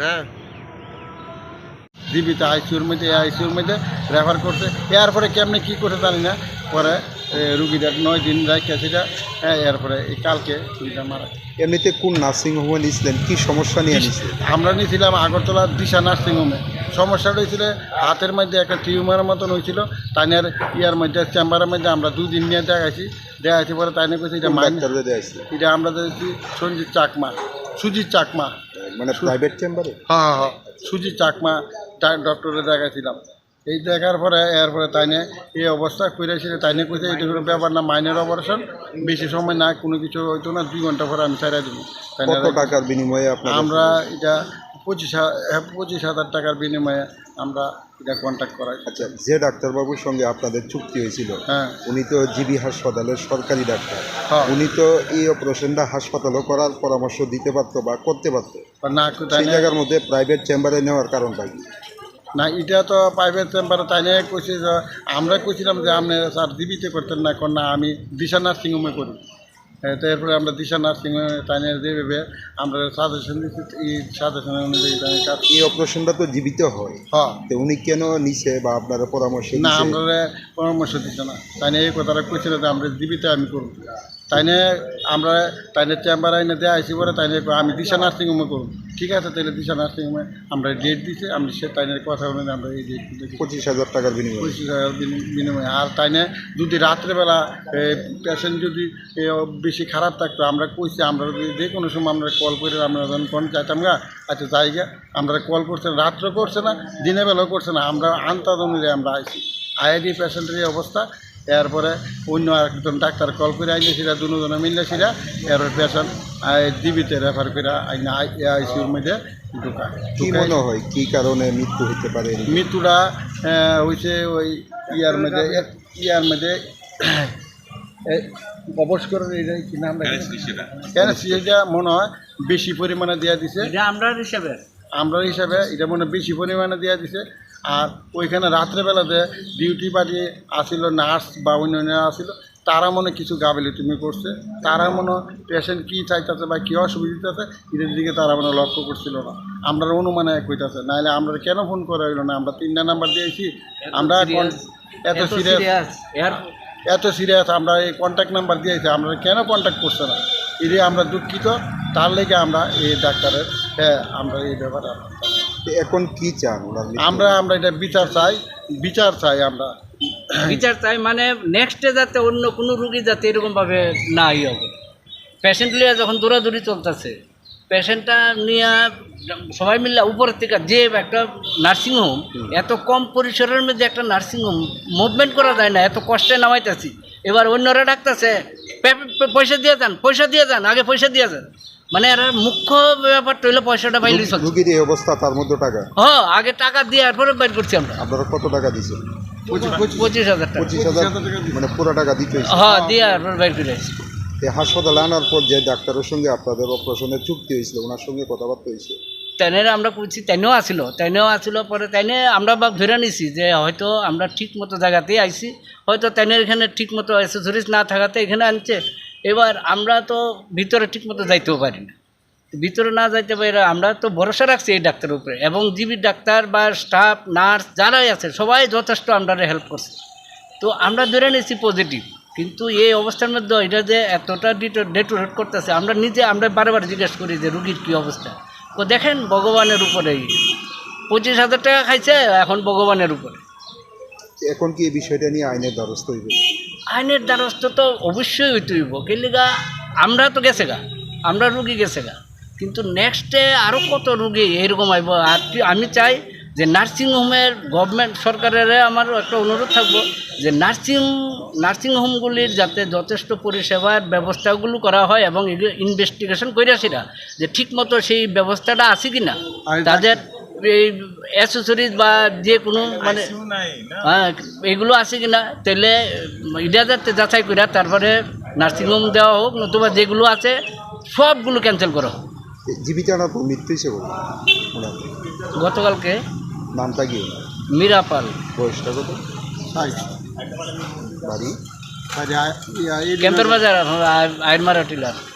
হ্যাঁ। জীবিত আইসিউর মধ্যে আইসিউর মধ্যে রেফার করছে। এরপরে কেমনে কী করে জানি না। পরে রুগীটা নয় দিন রাখছে সেটা হ্যাঁ এরপরে এই কালকে রুগীটা মারা। এমনিতে কোন নার্সিং হোমে নিয়েছিলেন? কি সমস্যা নিয়ে নিয়েছিলেন আমরা নিয়েছিলাম আগরতলা দিশা নার্সিংহোমে সমস্যাটা হয়েছিল হাতের মধ্যে একটা টিউমারের মতন হয়েছিল। তাইনের ইয়ার মধ্যে চেম্বারের মধ্যে আমরা দুদিন নিয়ে দেখাইছি। দেখাইছি পরে তাইনে কইছে এটা মাইন ডাক্তার দিয়ে এটা আমরা দেখছি সঞ্জিত চাকমা। সুজিত চাকমা। মানে প্রাইভেট চেম্বারে হ্যাঁ হ্যাঁ সুজি চাকমা ডক্টরে দেখাইছিলাম। এই দেখার পরে এরপরে তাইনে এই অবস্থা করেছিল তাইনে কইছে এটা কোনো ব্যাপার না মাইনের অপারেশন বেশি সময় না কোনো কিছু হইতো না দুই ঘণ্টা পরে আমি ছাড়া দিব। টাকার বিনিময়ে আমরা এটা পঁচিশ হ্যাঁ, পঁচিশ হাজার টাকার বিনিময়ে আমরা এটা কন্ট্যাক্ট করাই। আচ্ছা যে ডাক্তারবাবুর সঙ্গে আপনাদের চুক্তি হয়েছিল হ্যাঁ। উনি তো জিবি হাসপাতালের সরকারি ডাক্তার। হ্যাঁ। উনি তো এই অপারেশনটা হাসপাতালও করার পরামর্শ দিতে পারতো বা করতে পারতো। না সেই জায়গার মধ্যে প্রাইভেট চেম্বারে নেওয়ার কারণটা কি? না এটা তো প্রাইভেট চেম্বারে তাই কইছে যে আমরা কইছিলাম যে আপনি স্যার দিবিতে করতেন না কোন না আমি দিশা নার্সিংহোমে করি হ্যাঁ, তো এরপরে আমরা দিশা নার্সিংহোমে তাইনে দেবে আমরা সাজেশন দিচ্ছি এই সাজেশন অনুযায়ী তাই কাজ। এই অপারেশনটা তো জীবিত হয়। হ্যাঁ। তো উনি কেন নিছে বা আপনারা পরামর্শ না আমরা পরামর্শ দিচ্ছে না। তাই এই কথাটা কইছিল যে আমরা জীবিত আমি করব। তাইনে আমরা তাইনে চেম্বার আইনে দেওয়া আইসি পরে তাইনে আমি দিশা নার্সিংহোমে করব। ঠিক আছে তাইলে দিশা নার্সিংহোমে আমরা ডেট দিছে আমি সে তাইনের কথা অনুযায়ী আমরা এই ডেট পঁচিশ হাজার টাকার বিনিময়ে। পঁচিশ হাজার বিনি- বিনিময়ে। আর তাই না যদি রাত্রেবেলা পেশেন্ট যদি বেশি খারাপ থাকতো আমরা কইছি আমরা যদি যে কোনো সময় আমরা কল করে আমরা যখন ফোন চাইতাম গা আচ্ছা জায়গা আমরা কল করছে না, রাত্রে করছে না দিনের বেলাও করছে না আমরা আন্তাজ অনুযায়ী আমরা আইছি। আইডি পেশেন্টের এই অবস্থা এরপরে অন্য একজন ডাক্তার কল করে আইলে সেটা দুজনে মিললে সেটা এরপর পেশেন্ট দিবিতে রেফার করে আইনা আইসিউর মধ্যে ঢুকা কি মনে হয়? কি কারণে মৃত্যু হতে পারে মৃত্যুটা হয়েছে ওই ইয়ার মধ্যে ইয়ার মধ্যে অবশ করে কি নাম মনে হয় বেশি পরিমাণে দেওয়া দিছে। আমরা হিসাবে আমরা হিসাবে এটা মনে বেশি পরিমাণে দেওয়া দিছে। আর ওইখানে রাত্রেবেলাতে ডিউটি পার্টি আসিল নার্স বা অন্যান্য আসিল তারা মনে কিছু গাবেলি তুমি করছে। তারা মনে পেশেন্ট কী চাইতেছে বা কী অসুবিধা আছে এটার দিকে তারা মনে লক্ষ্য করছিল না। আমরা অনুমানে কইতাছে নাহলে আমরা কেন ফোন করা হইল না? আমরা তিনটা নাম্বার দিয়েছি। আমরা এত সিরিয়াস এত সিরিয়াস আমরা এই কন্ট্যাক্ট নাম্বার দিয়েছি। আমরা কেন কন্ট্যাক্ট করছে না? এটি আমরা দুঃখিত। তার লেগে আমরা এই ডাক্তারের হ্যাঁ আমরা এই ব্যাপারে এখন কি চান আমরা আমরা এটা বিচার চাই বিচার চাই আমরা। বিচার চাই মানে নেক্সটে যাতে অন্য কোনো রুগী যাতে এরকমভাবে না ইয়ে হবে। পেশেন্ট নিয়ে যখন দৌড়াদৌড়ি চলতেছে পেশেন্টটা নিয়ে সবাই মিলে উপরের থেকে যে একটা নার্সিংহোম এত কম পরিসরের মধ্যে একটা নার্সিংহোম মুভমেন্ট করা যায় না এত কষ্টে নামাইতেছি। এবার অন্যরা ডাকতেছে পয়সা দিয়ে যান পয়সা দিয়ে যান আগে পয়সা দিয়ে যান। মানে এর মুখ্য ব্যাপারটা হইল পয়সাটা এই অবস্থা তার মধ্যে টাকা? আগে টাকা দিয়ে এরপরে বের করছি আমরা। আপনারা কত টাকা দিয়েছেন? পঁচিশ হাজার টাকা। পঁচিশ হাজার মানে পুরো টাকা দিতে হয়েছে। হ্যাঁ দিয়ে এরপর বের করে হাসপাতালে আনার পর যে ডাক্তারের সঙ্গে আপনাদের অপারেশনের চুক্তি হয়েছিল ওনার সঙ্গে কথাবার্তা হয়েছে? তাইনের আমরা করছি তাইনেও আসিল। তাইনেও আসিল পরে তাইনে আমরা বা ধরে নিছি যে হয়তো আমরা ঠিক মতো জায়গাতেই আইছি। হয়তো তাইনের এখানে ঠিক মতো অ্যাসেসরিজ না থাকাতে এখানে আনছে। এবার আমরা তো ভিতরে ঠিক মতো যাইতেও পারি না। ভিতরে না যাইতে পারি আমরা তো ভরসা রাখছি এই ডাক্তারের উপরে এবং জিবি ডাক্তার বা স্টাফ নার্স যারাই আছে, সবাই যথেষ্ট আমরা হেল্প করছে। তো আমরা ধরে নিয়েছি পজিটিভ কিন্তু এই অবস্থার মধ্যে এটা যে এতটা ডেটোরেট করতেছে, আমরা নিজে আমরা বারবার জিজ্ঞেস করি যে রুগীর কী অবস্থা? তো দেখেন ভগবানের উপরেই পঁচিশ হাজার টাকা খাইছে, এখন ভগবানের উপরে। এখন কি এই বিষয়টা নিয়ে আইনের দ্বারস্থ হইবে? আইনের দ্বারস্থ তো অবশ্যই হইতে হইব। কেলিগা আমরা তো গেছে গা আমরা রুগী গেছে গা। কিন্তু নেক্সটে আরও কত রুগী এরকম আইব আর আমি চাই যে নার্সিংহোমের গভর্নমেন্ট সরকারের আমার একটা অনুরোধ থাকব যে নার্সিং নার্সিংহোমগুলির যাতে যথেষ্ট পরিষেবার ব্যবস্থাগুলো করা হয় এবং ইনভেস্টিগেশন করে সেটা যে ঠিকমতো সেই ব্যবস্থাটা আছে কি না তাদের এই অ্যাসেসরিজ বা যে কোনো মানে হ্যাঁ এগুলো আছে কিনা? তাহলে এটা যাতে যাচাই করে তারপরে নার্সিংহোম দেওয়া হোক নতুবা যেগুলো আছে সবগুলো ক্যান্সেল করা হোক। আনার পর মৃত্যু হিসেবে গতকালকে নামটা কি? ওনার? মিরাপাল। বয়সটা কত? বাড়ি? আর ক্যাম্পের বাজার টিলার।